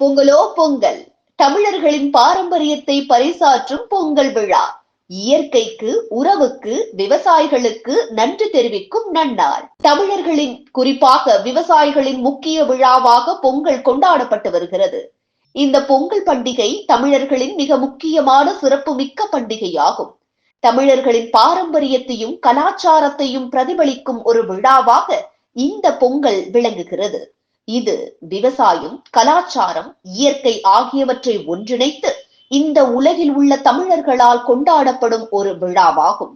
பொங்கலோ பொங்கல். தமிழர்களின் பாரம்பரியத்தை பறைசாற்றும் பொங்கல் விழா. இயற்கைக்கு உறவுக்கு விவசாயிகளுக்கு நன்றி தெரிவிக்கும் நன்னாள். தமிழர்களின் குறிப்பாக விவசாயிகளின் முக்கிய விழாவாக பொங்கல் கொண்டாடப்பட்டு வருகிறது. இந்த பொங்கல் பண்டிகை தமிழர்களின் மிக முக்கியமான சிறப்புமிக்க பண்டிகையாகும். தமிழர்களின் பாரம்பரியத்தையும் கலாச்சாரத்தையும் பிரதிபலிக்கும் ஒரு விழாவாக இந்த பொங்கல் விளங்குகிறது. இது விவசாயம் கலாச்சாரம் இயற்கை ஆகியவற்றை ஒன்றிணைத்து இந்த உலகில் உள்ள தமிழர்களால் கொண்டாடப்படும் ஒரு விழாவாகும்.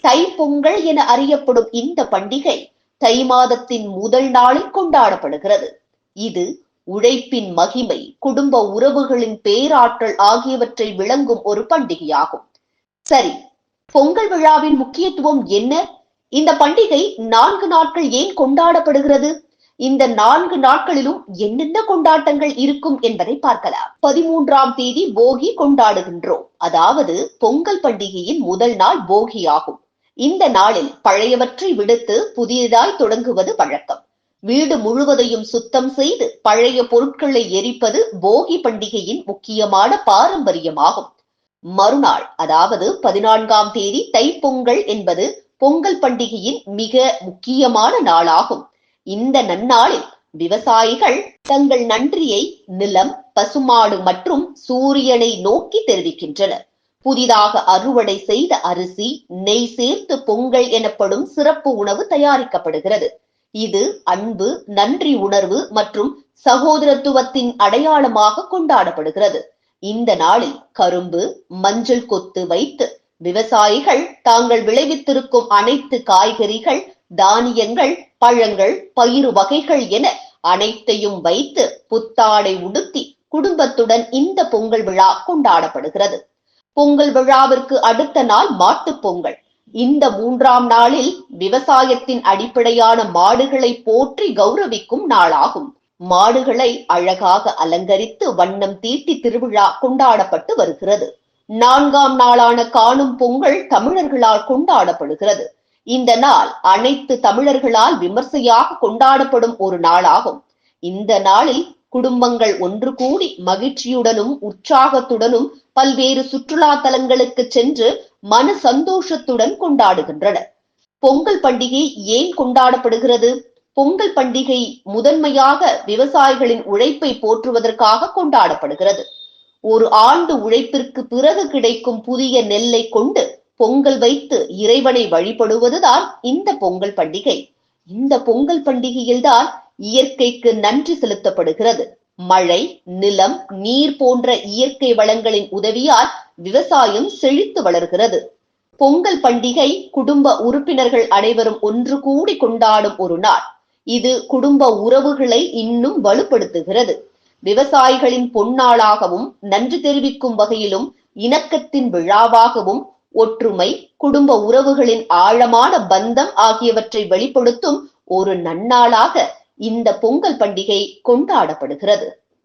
தை பொங்கல் என அறியப்படும் இந்த பண்டிகை தை மாதத்தின் முதல் நாளில் கொண்டாடப்படுகிறது. இது உழைப்பின் மகிமை குடும்ப உறவுகளின் பேராற்றல் ஆகியவற்றை விளங்கும் ஒரு பண்டிகையாகும். சரி பொங்கல் விழாவின் முக்கியத்துவம் என்ன? இந்த பண்டிகை நான்கு நாட்கள் ஏன் கொண்டாடப்படுகிறது? இந்த நான்கு நாட்களிலும் என்னென்ன கொண்டாட்டங்கள் இருக்கும் என்பதை பார்க்கலாம். பதிமூன்றாம் தேதி போகி கொண்டாடுகின்றோம். அதாவது பொங்கல் பண்டிகையின் முதல் நாள் போகி ஆகும் இந்த நாளில் பழையவற்றை விடுத்து புதியதாய் தொடங்குவது வழக்கம். வீடு முழுவதையும் சுத்தம் செய்து பழைய பொருட்களை எரிப்பது போகி பண்டிகையின் முக்கியமான பாரம்பரியமாகும். மறுநாள் அதாவது பதினான்காம் தேதி தைப்பொங்கல் என்பது பொங்கல் பண்டிகையின் மிக முக்கியமான நாளாகும். இந்த நன்னாளில் விவசாயிகள் தங்கள் நன்றியை நிலம் பசுமாடு மற்றும் சூரியனை நோக்கி தெரிவிக்கின்றனர். புதிதாக அறுவடை செய்த அரிசி நெய் சேர்த்து பொங்கல் எனப்படும் சிறப்பு உணவு தயாரிக்கப்படுகிறது. இது அன்பு நன்றி உணர்வு மற்றும் சகோதரத்துவத்தின் அடையாளமாக கொண்டாடப்படுகிறது. இந்த நாளில் கரும்பு மஞ்சள் கொத்து வைத்து விவசாயிகள் தாங்கள் விளைவித்திருக்கும் அனைத்து காய்கறிகள் தானியங்கள் பழங்கள் பயிறு வகைகள் என அனைத்தையும் வைத்து புத்தாடை உடுத்தி குடும்பத்துடன் இந்த பொங்கல் விழா கொண்டாடப்படுகிறது. பொங்கல் விழாவிற்கு அடுத்த நாள் மாட்டுப் பொங்கல். இந்த மூன்றாம் நாளில் விவசாயத்தின் அடிப்படையான மாடுகளை போற்றி கௌரவிக்கும் நாளாகும். மாடுகளை அழகாக அலங்கரித்து வண்ணம் தீட்டி திருவிழா கொண்டாடப்பட்டு வருகிறது. நான்காம் நாளான காணும் பொங்கல் தமிழர்களால் கொண்டாடப்படுகிறது. இந்த நாள் அனைத்து தமிழர்களால் விமர்சையாக கொண்டாடப்படும் ஒரு நாளாகும். இந்த நாளில் குடும்பங்கள் ஒன்று கூடி மகிழ்ச்சியுடனும் உற்சாகத்துடனும் பல்வேறு சுற்றுலா தலங்களுக்கு சென்று மன சந்தோஷத்துடன் கொண்டாடுகின்றனர். பொங்கல் பண்டிகை ஏன் கொண்டாடப்படுகிறது? பொங்கல் பண்டிகை முதன்மையாக விவசாயிகளின் உழைப்பை போற்றுவதற்காக கொண்டாடப்படுகிறது. ஒரு ஆண்டு உழைப்பிற்கு பிறகு கிடைக்கும் புதிய நெல்லை கொண்டு பொங்கல் வைத்து இறைவனை வழிபடுவதுதான் இந்த பொங்கல் பண்டிகை. இந்த பொங்கல் பண்டிகையில்தான் இயற்கைக்கு நன்றி செலுத்தப்படுகிறது. மழை நிலம் நீர் போன்ற இயற்கை வளங்களின் உதவியால் விவசாயம் செழித்து வளர்கிறது. பொங்கல் பண்டிகை குடும்ப உறுப்பினர்கள் அனைவரும் ஒன்று கூடி கொண்டாடும் ஒரு நாள். இது குடும்ப உறவுகளை இன்னும் வலுப்படுத்துகிறது. விவசாயிகளின் பொன்னாளாகவும் நன்றி தெரிவிக்கும் வகையிலும் இணக்கத்தின் விழாவாகவும் ஒற்றுமை குடும்ப உறவுகளின் ஆழமான பந்தம் ஆகியவற்றை வெளிப்படுத்தும் ஒரு நன்னாளாக இந்த பொங்கல் பண்டிகை கொண்டாடப்படுகிறது.